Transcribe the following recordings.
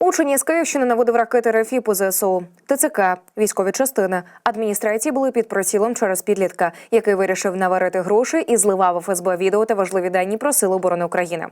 Учені з Київщини наводив ракети РФІ по ЗСУ. ТЦК, військові частини, адміністрації були під прицілом через підлітка, який вирішив наварити гроші і зливав ФСБ відео та важливі дані про сили оборони України.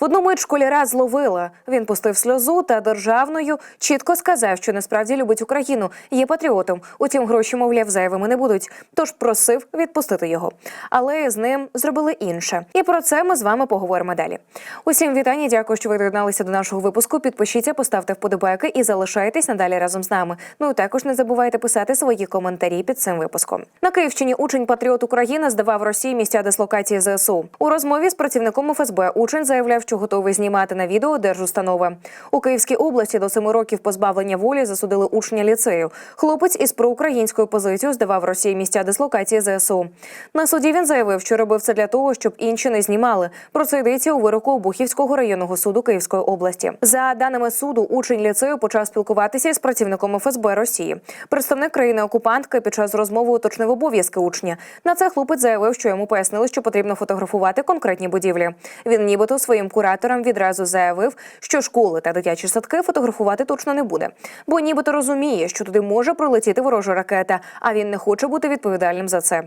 В одну мить школяра зловила. Він пустив сльозу та державною чітко сказав, що насправді любить Україну, є патріотом. Утім, гроші, мовляв, зайвими не будуть. Тож просив відпустити його. Але з ним зробили інше. І про це ми з вами поговоримо далі. Усім вітання. Дякую, що ви доєдналися до нашого випуску. Підпишіться, поставте вподобайки і залишайтесь надалі разом з нами. Ну і також не забувайте писати свої коментарі під цим випуском. На Київщині учень патріот України здавав Росії місця дислокації ЗСУ. У розмові з працівником ФСБ учень заявляв, що готовий знімати на відео держустанови. У Київській області до семи років позбавлення волі засудили учня ліцею. Хлопець із проукраїнською позицією здавав Росії місця дислокації ЗСУ. На суді він заявив, що робив це для того, щоб інші не знімали. Про це йдеться у вироку Обухівського районного суду Київської області. За даними суду, учень ліцею почав спілкуватися із працівником ФСБ Росії. Представник країни-окупантки під час розмови уточнив обов'язки учня. На це хлопець заявив, що йому пояснили, що потрібно фотографувати конкретні будівлі. Він нібито своїм кураторам відразу заявив, що школи та дитячі садки фотографувати точно не буде, бо нібито розуміє, що туди може прилетіти ворожа ракета, а він не хоче бути відповідальним за це.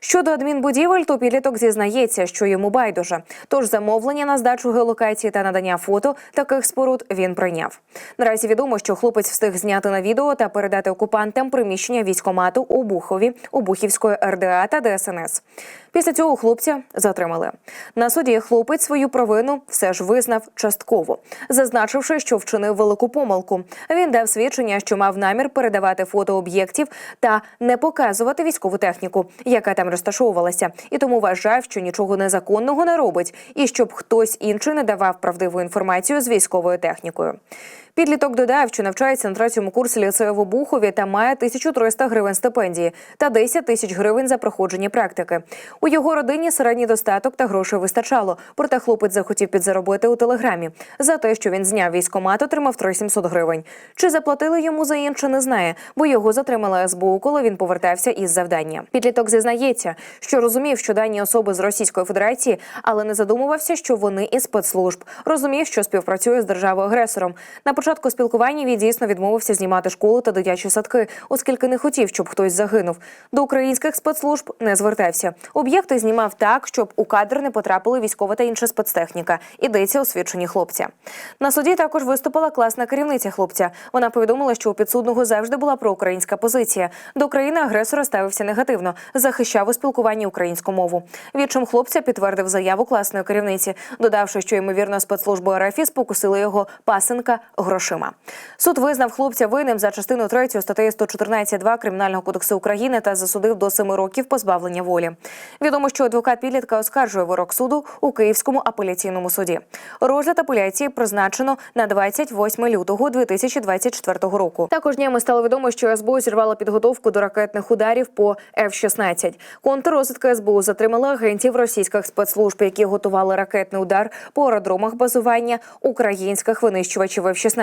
Щодо адмінбудівель, то підліток зізнається, що йому байдуже. Тож замовлення на здачу геолокації та надання фото таких споруд він прийняв. Наразі відомо, що хлопець встиг зняти на відео та передати окупантам приміщення військомату у Бухові, у Бухівської РДА та ДСНС. Після цього хлопця затримали. На суді хлопець свою провину все ж визнав частково, зазначивши, що вчинив велику помилку. Він дав свідчення, що мав намір передавати фото об'єктів та не показувати військову техніку, яка там розташовувалася, і тому вважав, що нічого незаконного не робить, і щоб хтось інший не давав правдиву інформацію з військовою технікою. Підліток додав, що навчається на третьому курсі ліцею в Обухові та має 1300 гривень стипендії та 10 тисяч гривень за проходження практики. У його родині середній достаток та грошей вистачало. Проте хлопець захотів підзаробити у телеграмі. За те, що він зняв військомат, отримав 3700 гривень. Чи заплатили йому за інше, не знає, бо його затримала СБУ, коли він повертався із завдання. Підліток зізнається, що розумів, що дані особи з Російської Федерації, але не задумувався, що вони із спецслужб. Розумів, що співпрацює з державою агресором. На початку спілкування він дійсно відмовився знімати школу та дитячі садки, оскільки не хотів, щоб хтось загинув. До українських спецслужб не звертався. Об'єкти знімав так, щоб у кадр не потрапили військова та інша спецтехніка. Ідеться у хлопця. На суді також виступила класна керівниця хлопця. Вона повідомила, що у підсудного завжди була проукраїнська позиція. До країни агресора ставився негативно, захищав у спілкуванні українську мову. Відчим хлопця підтвердив заяву класної керівниці, додавши, що ймовірно спецслужби РФ спокусили його пасенка грошима. Суд визнав хлопця винним за частину 3 статтею 114.2 Кримінального кодексу України та засудив до 7 років позбавлення волі. Відомо, що адвокат підлітка оскаржує вирок суду у Київському апеляційному суді. Розгляд апеляції призначено на 28 лютого 2024 року. Також днями стало відомо, що СБУ зірвала підготовку до ракетних ударів по F-16. Контррозвідка СБУ затримала агентів російських спецслужб, які готували ракетний удар по аеродромах базування українських винищувачів F-16.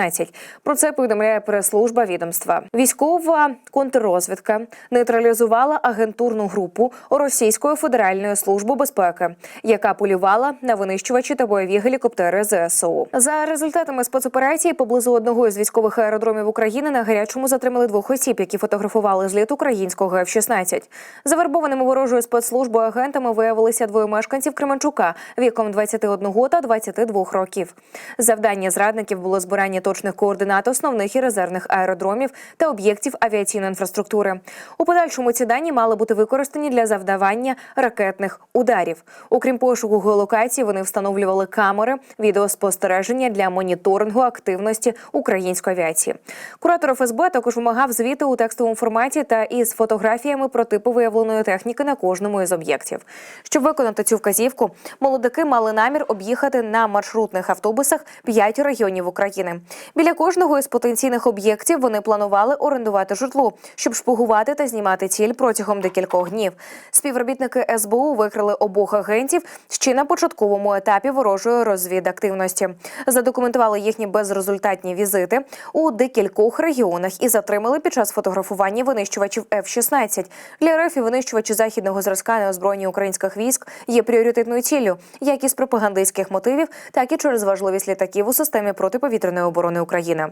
Про це повідомляє прес-служба відомства. Військова контррозвідка нейтралізувала агентурну групу Російської федеральної служби безпеки, яка полювала на винищувачі та бойові гелікоптери ЗСУ. За результатами спецоперації поблизу одного із військових аеродромів України на гарячому затримали двох осіб, які фотографували зліт українського F-16. Завербованими ворожою спецслужбою агентами виявилися двоє мешканців Кременчука віком 21 та 22 років. Завдання зрадників було збирання точних координат основних і резервних аеродромів та об'єктів авіаційної інфраструктури. У подальшому ці дані мали бути використані для завдавання ракетних ударів. Окрім пошуку геолокації, вони встановлювали камери відеоспостереження для моніторингу активності української авіації. Куратор ФСБ також вимагав звіти у текстовому форматі та із фотографіями про типи виявленої техніки на кожному із об'єктів. Щоб виконати цю вказівку, молодики мали намір об'їхати на маршрутних автобусах п'ять регіонів України. Біля кожного із потенційних об'єктів вони планували орендувати житло, щоб шпигувати та знімати ціль протягом декількох днів. Співробітники СБУ викрили обох агентів ще на початковому етапі ворожої розвідактивності. Задокументували їхні безрезультатні візити у декількох регіонах і затримали під час фотографування винищувачів F-16. Для РФ і винищувачі західного зразка неозброєння українських військ є пріоритетною ціллю, як із пропагандистських мотивів, так і через важливість літаків у системі протиповітряної оборони. Оборони України.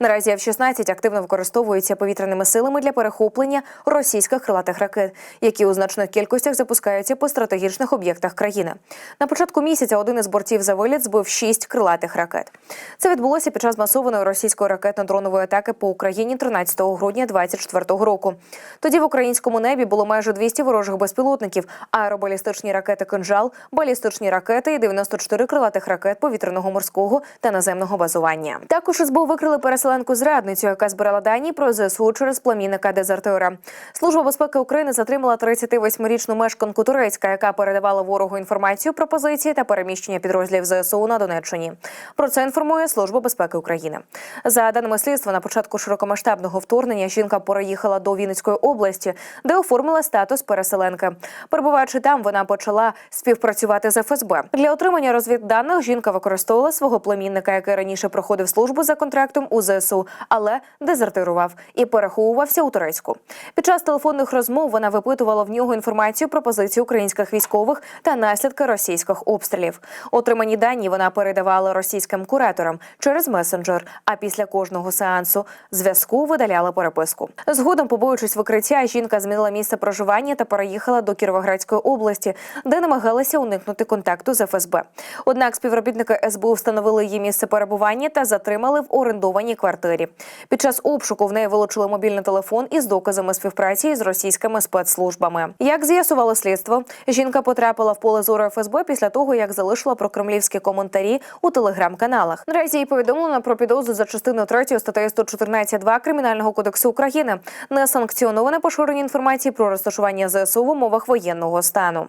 Наразі F-16 активно використовуються повітряними силами для перехоплення російських крилатих ракет, які у значних кількостях запускаються по стратегічних об'єктах країни. На початку місяця один із бортів за виліт збив шість крилатих ракет. Це відбулося під час масованої російської ракетно-дронової атаки по Україні 13 грудня 2024 року. Тоді в українському небі було майже 200 ворожих безпілотників, аеробалістичні ракети «Кинжал», балістичні ракети і 94 крилатих ракет повітряного морського та наземного базування. Також СБУ викрили переселенку зрадницю, яка збирала дані про ЗСУ через племінника дезертира. Служба безпеки України затримала 38-річну мешканку Турецька, яка передавала ворогу інформацію про позиції та переміщення підрозділів ЗСУ на Донеччині. Про це інформує Служба безпеки України. За даними слідства, на початку широкомасштабного вторгнення жінка переїхала до Вінницької області, де оформила статус переселенки. Перебуваючи там, вона почала співпрацювати з ФСБ. Для отримання розвідданих жінка використовувала свого племінника, який раніше проходив службу за контрактом у ЗСУ, але дезертирував і переховувався у Турецьку. Під час телефонних розмов вона випитувала в нього інформацію про позиції українських військових та наслідки російських обстрілів. Отримані дані вона передавала російським кураторам через месенджер. А після кожного сеансу зв'язку видаляла переписку. Згодом, побоюючись викриття, жінка змінила місце проживання та переїхала до Кіровоградської області, де намагалася уникнути контакту з ФСБ. Однак співробітники СБУ встановили її місце перебування та затримали в орендованій квартирі. Під час обшуку в неї вилучили мобільний телефон із доказами співпраці з російськими спецслужбами. Як з'ясувало слідство, жінка потрапила в поле зору ФСБ після того, як залишила прокремлівські коментарі у телеграм-каналах. Наразі їй повідомлено про підозру за частиною 3 статтею 114.2 Кримінального кодексу України несанкціоноване поширення інформації про розташування ЗСУ в умовах воєнного стану.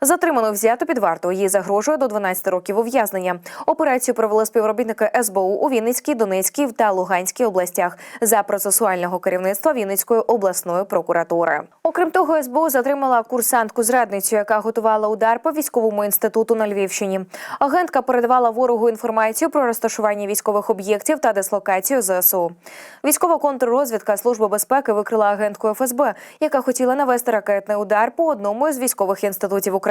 Затримано взято під варту. Їй загрожує до 12 років ув'язнення. Операцію провели співробітники СБУ у Вінницькій, Донецькій та Луганській областях за процесуального керівництва Вінницької обласної прокуратури. Окрім того, СБУ затримала курсантку зрадницю, яка готувала удар по військовому інституту на Львівщині. Агентка передавала ворогу інформацію про розташування військових об'єктів та дислокацію ЗСУ. Військова контррозвідка Служби безпеки викрила агентку ФСБ, яка хотіла навести ракетний удар по одному із військових інститутів України.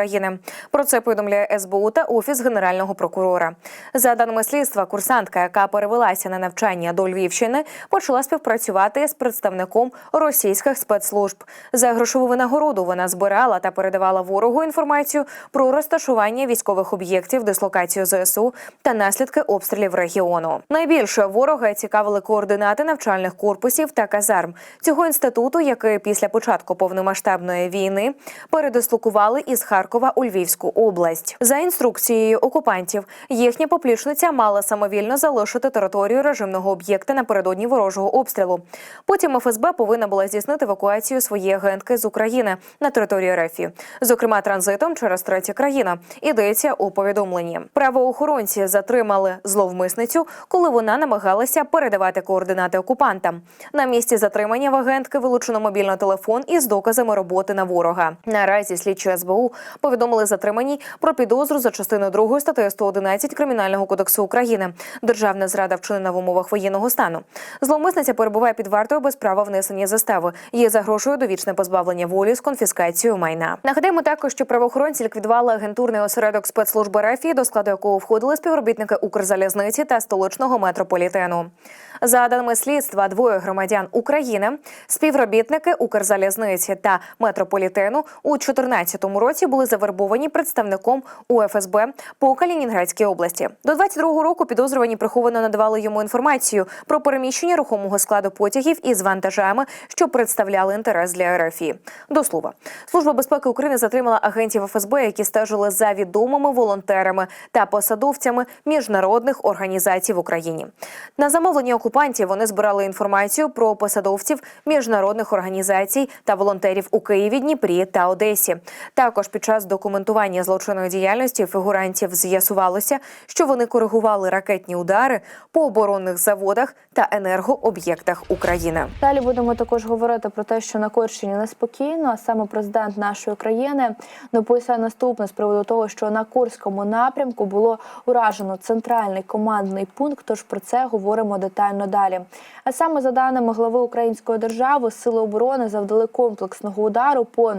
Про це повідомляє СБУ та офіс генерального прокурора. За даними слідства, курсантка, яка перевелася на навчання до Львівщини, почала співпрацювати з представником російських спецслужб. За грошову винагороду вона збирала та передавала ворогу інформацію про розташування військових об'єктів, дислокацію ЗСУ та наслідки обстрілів регіону. Найбільше ворога цікавили координати навчальних корпусів та казарм цього інституту, який після початку повномасштабної війни передислокували із Харкова у Львівську область. За інструкцією окупантів, їхня поплічниця мала самовільно залишити територію режимного об'єкта напередодні ворожого обстрілу. Потім ФСБ повинна була здійснити евакуацію своєї агентки з України на територію РФ, зокрема транзитом через треті країна. Йдеться у повідомленні. Правоохоронці затримали зловмисницю, коли вона намагалася передавати координати окупантам. На місці затримання в агентки вилучено мобільний телефон із доказами роботи на ворога. Наразі слідчі СБУ повідомили затриманій про підозру за частиною 2 статтею 111 Кримінального кодексу України. Державна зрада вчинена в умовах воєнного стану. Зловмисниця перебуває під вартою без права внесення застави. Їй загрожує довічне позбавлення волі з конфіскацією майна. Нагадаємо також, що правоохоронці ліквідували агентурний осередок спецслужби РФ, до складу якого входили співробітники Укрзалізниці та столичного метрополітену. За даними слідства, двоє громадян України, співробітники Укрзалізниці та метрополітену у 2014 році були завербовані представником УФСБ по Калінінградській області. До 22-го року підозрювані приховано надавали йому інформацію про переміщення рухомого складу потягів із вантажами, що представляли інтерес для РФІ. До слова, служба безпеки України затримала агентів ФСБ, які стежили за відомими волонтерами та посадовцями міжнародних організацій в Україні. На замовлення окупантів вони збирали інформацію про посадовців міжнародних організацій та волонтерів у Києві, Дніпрі та Одесі. Також під час документування злочинної діяльності фігурантів з'ясувалося, що вони коригували ракетні удари по оборонних заводах та енергооб'єктах України. Далі будемо також говорити про те, що на Корщині неспокійно, а саме президент нашої країни написав наступне з приводу того, що на Курському напрямку було уражено центральний командний пункт. Тож про це говоримо детально далі. А саме за даними глави Української держави, сили оборони завдали комплексного удару по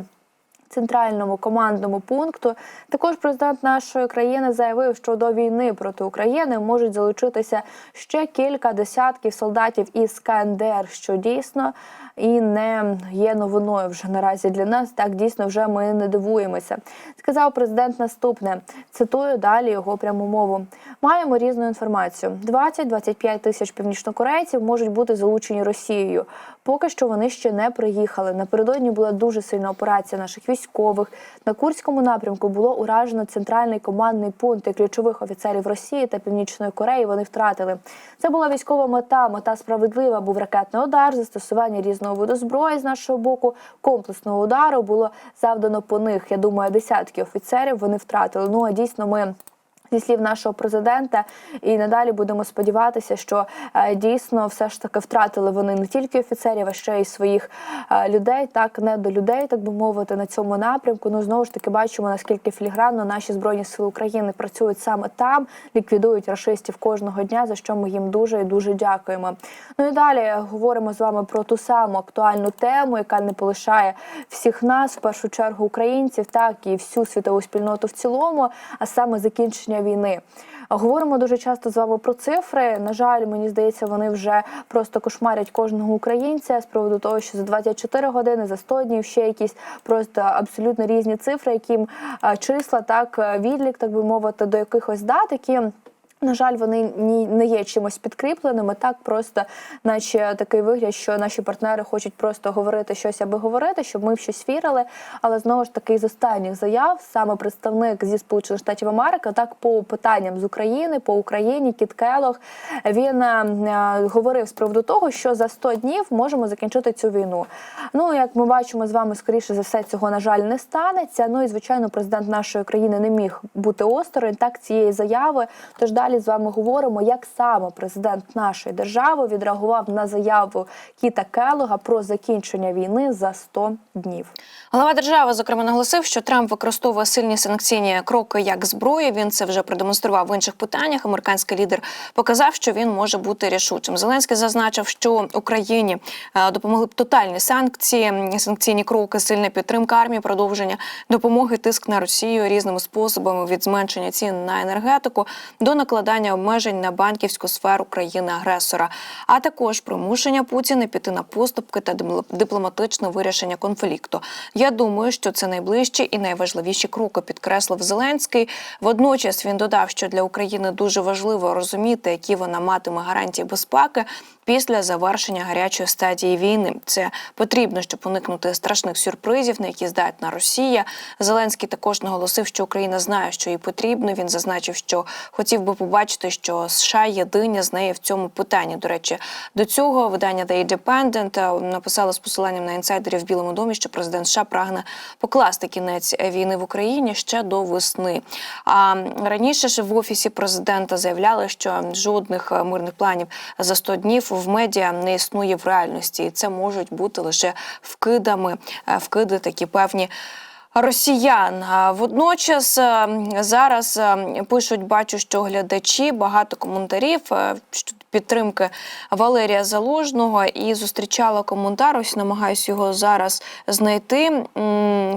центральному командному пункту. Також президент нашої країни заявив, що до війни проти України можуть залучитися ще кілька десятків солдатів із КНДР, що дійсно і не є новиною вже наразі для нас. Так дійсно вже ми не дивуємося. Сказав президент наступне. Цитую далі його пряму мову. Маємо різну інформацію: 20-25 тисяч північнокорейців можуть бути залучені Росією. Поки що вони ще не приїхали. Напередодні була дуже сильна операція наших військових. На Курському напрямку було уражено центральний командний пункт і ключових офіцерів Росії та Північної Кореї. Вони втратили. Це була військова мета. Мета справедлива. Був ракетний удар, застосування різного виду зброї з нашого боку. Комплексного удару було завдано по них. Я думаю, десятки офіцерів вони втратили. Ну а дійсно ми. Зі слів нашого президента, і надалі будемо сподіватися, що е, дійсно все ж таки втратили вони не тільки офіцерів, а ще й своїх е, людей, так не до людей, так би мовити, на цьому напрямку. Ну знову ж таки бачимо наскільки філігранно наші збройні сили України працюють саме там, ліквідують рашистів кожного дня, за що ми їм дуже і дуже дякуємо. Ну і далі говоримо з вами про ту саму актуальну тему, яка не полишає всіх нас, в першу чергу українців, так і всю світову спільноту в цілому, а саме закінчення війни. Говоримо дуже часто з вами про цифри. На жаль, мені здається, вони вже просто кошмарять кожного українця з приводу того, що за 24 години, за 100 днів ще якісь просто абсолютно різні цифри, яким е, числа, так е, відлік, так би мовити, до якихось дат, які. На жаль, вони ні не є чимось підкріпленими. Так просто, наче такий вигляд, що наші партнери хочуть просто говорити щось, аби говорити, щоб ми в щось вірили. Але знову ж таки, з останніх заяв саме представник зі Сполучених Штатів Америки, так по питанням з України, по Україні, Кіт Келох, він е, говорив з приводу того, що за 100 днів можемо закінчити цю війну. Ну як ми бачимо з вами, скоріше за все, цього на жаль не станеться. Ну і звичайно, президент нашої країни не міг бути осторонь так цієї заяви. Тож далі з вами говоримо, як саме президент нашої держави відреагував на заяву Кіта Келога про закінчення війни за 100 днів. Глава держави зокрема наголосив, що Трамп використовує сильні санкційні кроки як зброю. Він це вже продемонстрував в інших питаннях. Американський лідер показав, що він може бути рішучим. Зеленський зазначив, що Україні е, допомогли б тотальні санкції, санкційні кроки, сильна підтримка армії, продовження допомоги, тиск на Росію різними способами від зменшення цін на енергетику до накладання обмежень на банківську сферу країни-агресора, а також примушення Путіна піти на поступки та дипломатичне вирішення конфлікту. Я думаю, що це найближчі і найважливіші кроки, підкреслив Зеленський. Водночас він додав, що для України дуже важливо розуміти, які вона матиме гарантії безпеки. Після завершення гарячої стадії війни це потрібно, щоб уникнути страшних сюрпризів, на які здатна Росія. Зеленський також наголосив, що Україна знає, що їй потрібно. Він зазначив, що хотів би побачити, що США єдині з нею в цьому питанні. До речі, до цього видання The Independent написало з посиланням на інсайдерів в Білому домі, що президент США прагне покласти кінець війни в Україні ще до весни. А раніше ж в офісі президента заявляли, що жодних е, мирних планів за 100 днів в медіа не існує в реальності, і це можуть бути лише вкидами, е, вкиди такі певні. Росіян водночас е, зараз е, пишуть, бачу, що глядачі багато коментарів е, підтримки Валерія Залужного і зустрічала коментар. Ось намагаюся його зараз знайти.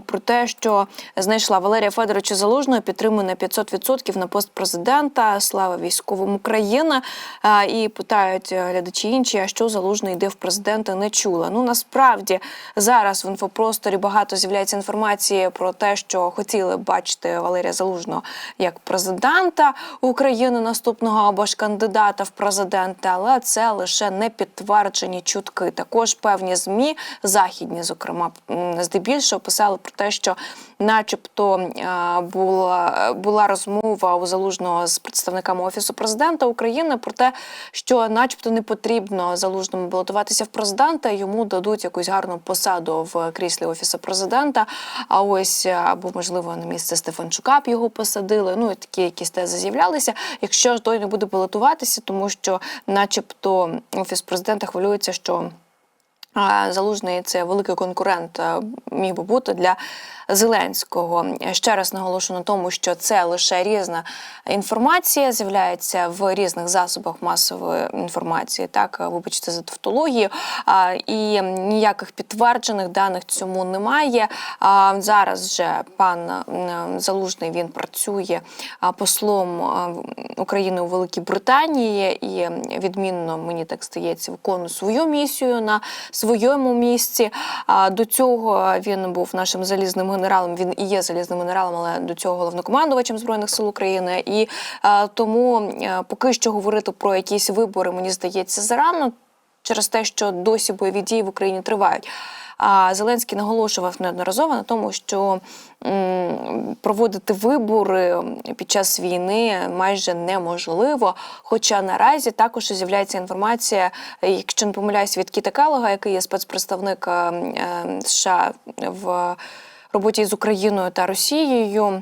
Про те, що знайшла Валерія Федоровича Залужного, підтримує на 500% на пост президента. Слава військовим України. А, І питають е, глядачі інші, а що залужний йде в президента, не чула. Ну насправді зараз в інфопросторі багато з'являється інформації про те, що хотіли бачити Валерія Залужного як президента України наступного або ж кандидата в президенти, але це лише не підтверджені чутки. Також певні змі західні, зокрема, здебільшого писали про те, що, начебто, е, була була розмова у залужного з представниками офісу президента України про те, що, начебто, не потрібно залужному балотуватися в президента, йому дадуть якусь гарну посаду в кріслі офісу президента. А ось е, або можливо на місце Стефанчука б його посадили. Ну і такі якісь тези з'являлися. Якщо ж той не буде балотуватися, тому що, начебто, офіс президента хвилюється, що. Залужний це великий конкурент е, міг би бути для Зеленського. Ще раз наголошу на тому, що це лише різна інформація, з'являється в різних засобах масової інформації. Так, вибачте за тавтологію. І ніяких підтверджених даних цьому немає. Зараз вже пан е, Залужний він працює послом е, України у Великій Британії і відмінно мені так здається, виконує свою місію на своєму місці. А до цього він був нашим залізним генералом. Він і є залізним генералом, але до цього головнокомандувачем збройних сил України. І тому е, поки що говорити про якісь вибори, мені здається, зарано через те, що досі бойові дії в Україні тривають. А Зеленський наголошував неодноразово на тому, що проводити вибори під час війни майже неможливо. Хоча наразі також з'являється інформація, якщо не помиляюсь, від Кіта Калога, який є спецпредставник е, США в роботі з Україною та Росією.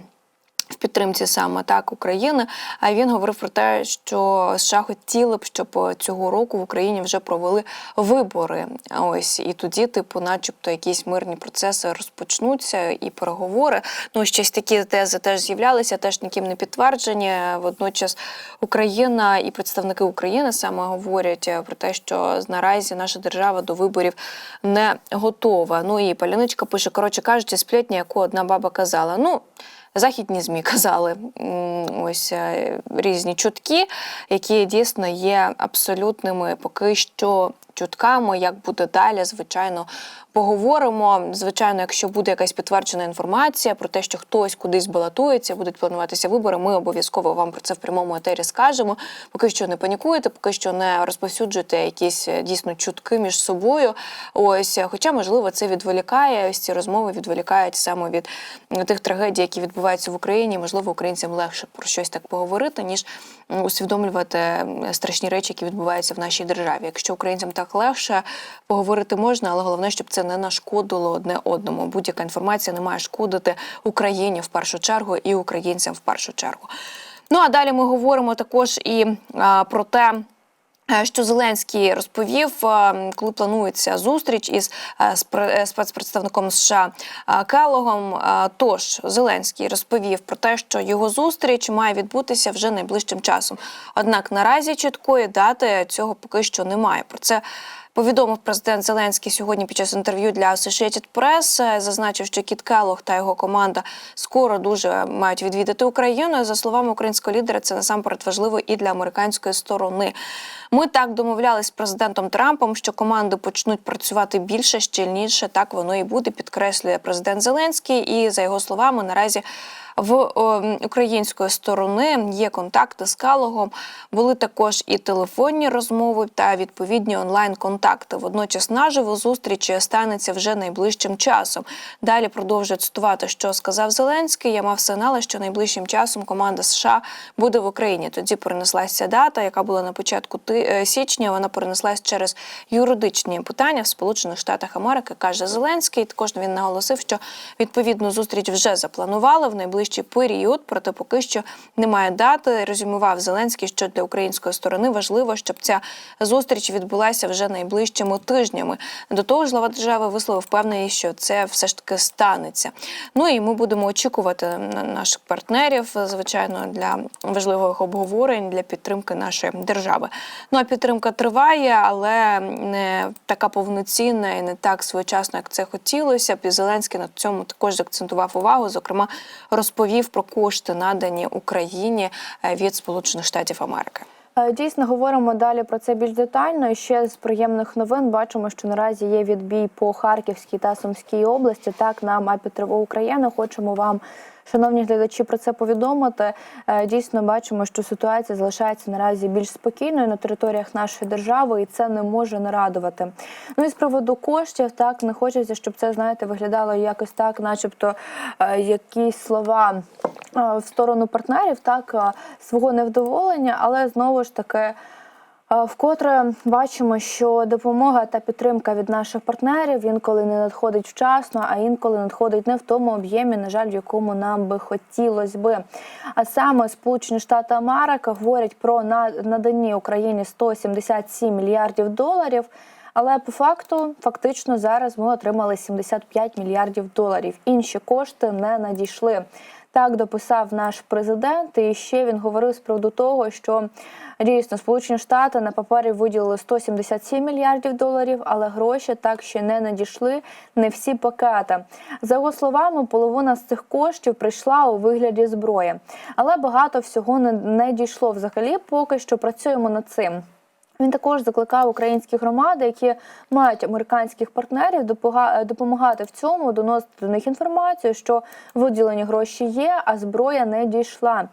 В підтримці саме так України. А він говорив про те, що США хотіли б, щоб цього року в Україні вже провели вибори. Ось і тоді, типу, начебто, якісь мирні процеси розпочнуться і переговори. Ну щось такі тези теж з'являлися, теж ніким не підтверджені. Водночас Україна і представники України саме говорять про те, що наразі наша держава до виборів не готова. Ну і Паляничка пише: коротше кажучи, сплетня, яку одна баба казала. Ну. Західні змі казали ось е, різні чутки, які дійсно є абсолютними поки що чутками. Як буде далі, звичайно, поговоримо. Звичайно, якщо буде якась підтверджена інформація про те, що хтось кудись балотується, будуть плануватися вибори. Ми обов'язково вам про це в прямому етері скажемо. Поки що не панікуєте, поки що не розповсюджуєте якісь е, дійсно чутки між собою. Ось, е, хоча, можливо, це відволікає. Ось ці розмови відволікають саме від тих трагедій, які відбуваються в Україні. Можливо, українцям легше про щось так поговорити, ніж усвідомлювати страшні речі, які відбуваються в нашій державі. Якщо українцям так легше поговорити можна, але головне, щоб це не нашкодило одне одному. Будь-яка інформація не має шкодити Україні в першу чергу і українцям в першу чергу. Ну а далі ми говоримо також і а, про те. Е, Що Зеленський розповів, е, коли планується зустріч із е, спецпредставником США Келогом. Тож Зеленський розповів про те, що його зустріч має відбутися вже найближчим часом. Однак наразі чіткої дати цього поки що немає. Про це Повідомив президент Зеленський сьогодні під час інтерв'ю для Associated Press, е, зазначив, що Кіт Келлог та його команда скоро дуже мають відвідати Україну. За словами українського лідера, це насамперед важливо і для американської сторони. Ми так домовлялись з президентом Трампом, що команди почнуть працювати більше, щільніше. Так воно і буде, підкреслює президент Зеленський. І за його словами, наразі в української сторони є контакти з Калогом. Були також і телефонні розмови та відповідні онлайн-контакти. Водночас наживо зустрічі станеться вже найближчим часом. Далі продовжує цитувати, що сказав Зеленський. Я мав сигнали, що найближчим часом команда США буде в Україні. Тоді перенеслася дата, яка була на початку е, січня. Вона перенеслась через юридичні питання в Сполучених Штатах Америки, каже Зеленський. Також він наголосив, що відповідну зустріч вже запланували в найближчий період, проте поки що немає дати. Резюмував Зеленський, що для української сторони важливо, щоб ця зустріч відбулася вже найближчими тижнями. До того ж, глава держави висловив впевненість, що це все ж таки станеться. Ну і ми будемо очікувати на наших партнерів, звичайно, для важливих обговорень для підтримки нашої держави. Ну а підтримка триває, але не така повноцінна і не так своєчасно, як це хотілося. Зеленський на цьому також закцентував увагу. Зокрема, розповів про кошти, надані Україні е, від Сполучених Штатів Америки. Е, Дійсно, говоримо далі про це більш детально. І ще з приємних новин бачимо, що наразі є відбій по Харківській та Сумській області. Так, на АПІ Тривога України хочемо вам, шановні глядачі, про це повідомити. Е, Дійсно, бачимо, що ситуація залишається наразі більш спокійною на територіях нашої держави, і це не може не радувати. Ну і з приводу коштів, так не хочеться, щоб це знаєте виглядало якось так, начебто е, якісь слова в сторону партнерів, так е, свого невдоволення, але знову ж таки. е, Вкотре бачимо, що допомога та підтримка від наших партнерів інколи не надходить вчасно, а інколи надходить не в тому об'ємі, на жаль, в якому нам би хотілося би. А саме Сполучені Штати Америки говорять про на- надані Україні 177 мільярдів доларів. Але по факту, фактично, зараз ми отримали 75 мільярдів доларів. Інші кошти не надійшли. Так дописав наш президент, і ще він говорив з приводу того, що дійсно Сполучені Штати на папері виділили 177 мільярдів доларів, але гроші так ще не надійшли. Не всі пакети. За його словами, половина з цих коштів прийшла у вигляді зброї, але багато всього не, не дійшло взагалі. Поки що працюємо над цим. Він також закликав українські громади, які мають американських партнерів, допомагати в цьому, доносити до них інформацію, що виділені гроші є, а зброя не дійшла.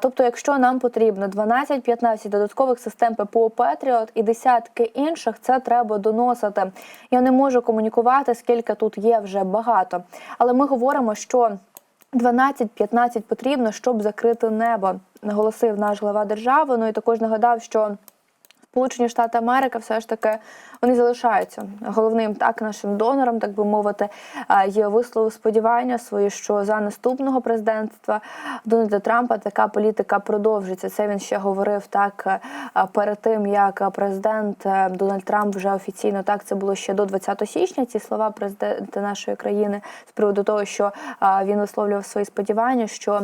Тобто, якщо нам потрібно 12-15 додаткових систем ППО Петріот і десятки інших, це треба доносити. Я не можу комунікувати, скільки тут є вже багато. Але ми говоримо, що 12-15 потрібно, щоб закрити небо, наголосив наш глава держави. Ну і також нагадав, що Сполучені Штати Америки все ж таки вони залишаються головним так нашим донором, так би мовити. Є висловив сподівання свої, що за наступного президентства Дональда Трампа така політика продовжиться. Це він ще говорив так перед тим, як президент е, Дональд Трамп вже офіційно так це було ще до 20 січня. Ці слова президента нашої країни з приводу того, що він висловлював свої сподівання, що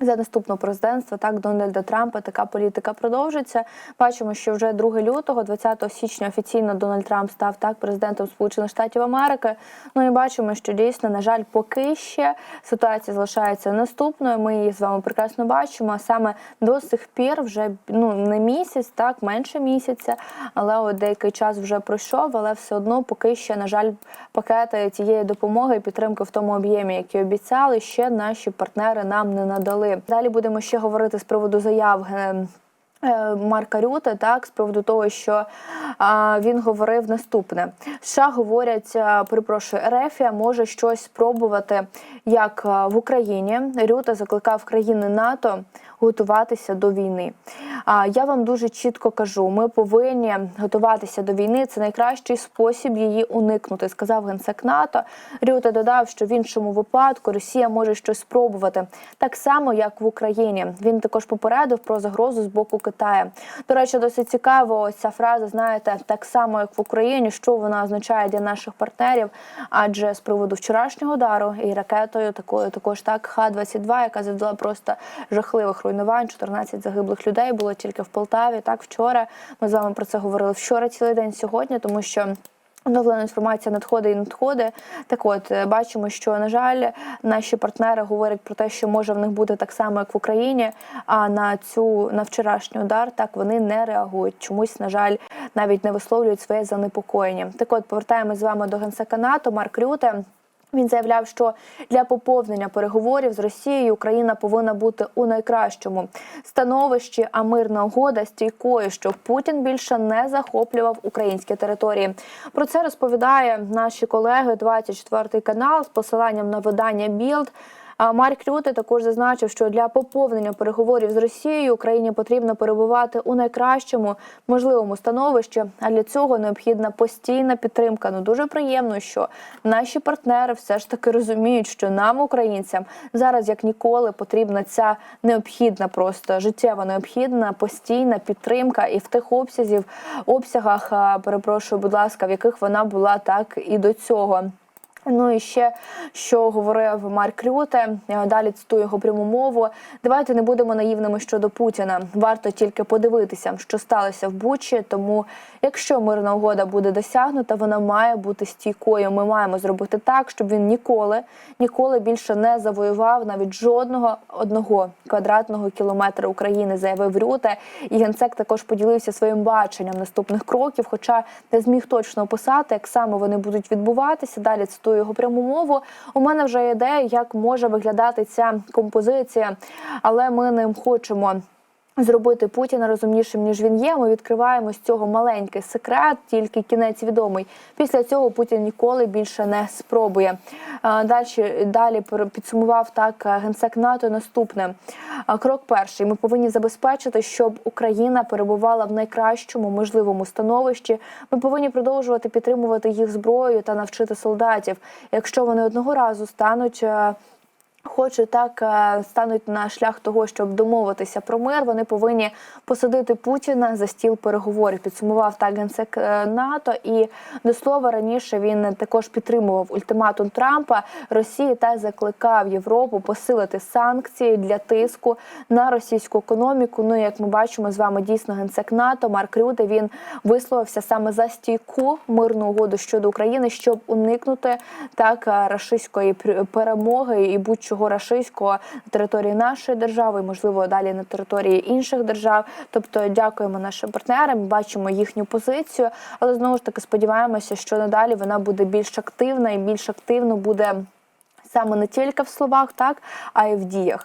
за наступного президентства так Дональда Трампа така політика продовжиться. Бачимо, що вже 2 лютого, 20 січня, офіційно Дональд Трамп став так президентом Сполучених Штатів Америки. Ну і бачимо, що дійсно, на жаль, поки ще ситуація залишається наступною. Ми її з вами прекрасно бачимо. А саме до сих пір, вже ну не місяць, так менше місяця, але от деякий час вже пройшов. Але все одно поки ще, на жаль, пакети цієї допомоги і підтримки в тому об'ємі, які обіцяли, ще наші партнери нам не надали. Далі будемо ще говорити з приводу заяв. е, е, Марка Рюте, так, з приводу того, що а, він говорив наступне: США говорять, а, перепрошую, Ерефія може щось спробувати як в Україні. Рюта закликав країни НАТО готуватися до війни. А я вам дуже чітко кажу: ми повинні готуватися до війни. Це найкращий спосіб її уникнути, сказав генсек НАТО. Рюте додав, що в іншому випадку Росія може щось спробувати так само, як в Україні. Він також попередив про загрозу з боку Китаю. До речі, досить цікаво ось ця фраза. Знаєте, так само як в Україні, що вона означає для наших партнерів. Адже з приводу вчорашнього удару і ракетою, такою також так Х-22, яка завдала просто жахливих руйнувань. 14 загиблих людей було тільки в Полтаві. Так вчора ми з вами про це говорили вчора цілий день сьогодні, тому що. Оновлена інформація надходить і надходить. Так от е, бачимо, що на жаль, наші партнери говорять про те, що може в них бути так само, як в Україні. А на цю на вчорашній удар так вони не реагують. Чомусь, на жаль, навіть не висловлюють своє занепокоєння. Так, от повертаємось з вами до генсека НАТО Марк Рюте. Він заявляв, що для поповнення переговорів з Росією Україна повинна бути у найкращому становищі, а мирна угода стійкою, щоб Путін більше не захоплював українські території. Про це розповідає наші колеги 24 канал з посиланням на видання Білд. Марк Рюте також зазначив, що для поповнення переговорів з Росією Україні потрібно перебувати у найкращому можливому становищі. А для цього необхідна постійна підтримка. Ну дуже приємно, що наші партнери все ж таки розуміють, що нам, українцям, зараз як ніколи потрібна ця необхідна, просто життєво необхідна постійна підтримка і в тих обсязів обсягах, перепрошую, будь ласка, в яких вона була так і до цього. Ну і ще що говорив Марк Рюте, далі цитую його пряму мову. Давайте не будемо наївними щодо Путіна. Варто тільки подивитися, що сталося в Бучі. Тому, якщо мирна угода буде досягнута, вона має бути стійкою. Ми маємо зробити так, щоб він ніколи, ніколи більше не завоював навіть жодного одного квадратного кілометра України, заявив Рюте. І генсек також поділився своїм баченням наступних кроків, хоча не зміг точно описати, як саме вони будуть відбуватися. Далі цитую його пряму мову. У мене вже ідея, як може виглядати ця композиція, але ми не хочемо. Зробити Путіна розумнішим ніж він є. Ми відкриваємо з цього маленький секрет, тільки кінець відомий. Після цього Путін ніколи більше не спробує. Далі далі підсумував так е, генсек НАТО. Наступне крок перший. Ми повинні забезпечити, щоб Україна перебувала в найкращому можливому становищі. Ми повинні продовжувати підтримувати їх зброєю та навчити солдатів. Якщо вони одного разу стануть. Хоче так е, стануть на шлях того, щоб домовитися про мир. Вони повинні посадити Путіна за стіл переговорів. Підсумував так генсек е, НАТО. І до слова раніше він також підтримував ультиматум Трампа Росії та закликав Європу посилити санкції для тиску на російську економіку. Ну як ми бачимо з вами, дійсно генсек НАТО Марк Рюде він висловився саме за стійку мирну угоду щодо України, щоб уникнути так е, рашистської перемоги і будь-чого рашистського на території нашої держави, і, можливо, далі на території інших держав. Тобто, дякуємо нашим партнерам, бачимо їхню позицію, але знову ж таки сподіваємося, що надалі вона буде більш активна і більш активно буде. Саме не тільки в словах, так а й в діях.